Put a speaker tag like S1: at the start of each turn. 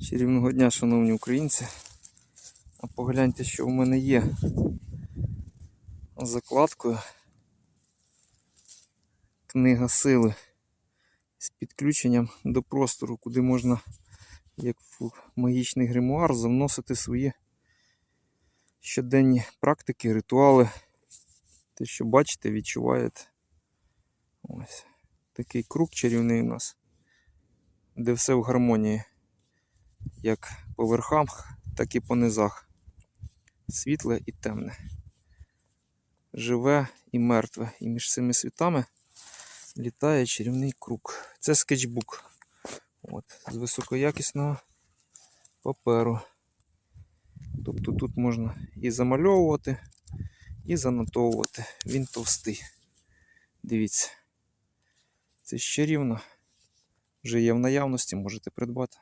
S1: Чарівного дня, шановні українці. А погляньте, що в мене є закладкою. Книга сили з підключенням до простору, куди можна, як в магічний гримуар, завносити свої щоденні практики, ритуали. Те, що бачите, відчуваєте. Ось такий круг чарівний у нас, де все в гармонії як по верхах, так і по низах. Світле і темне. Живе і мертве. І між цими світами літає чарівний круг. Це скетчбук. От, з високоякісного паперу. Тобто тут можна і замальовувати, і занотовувати. Він товстий. Дивіться. Це ж чарівно. Вже є в наявності, можете придбати.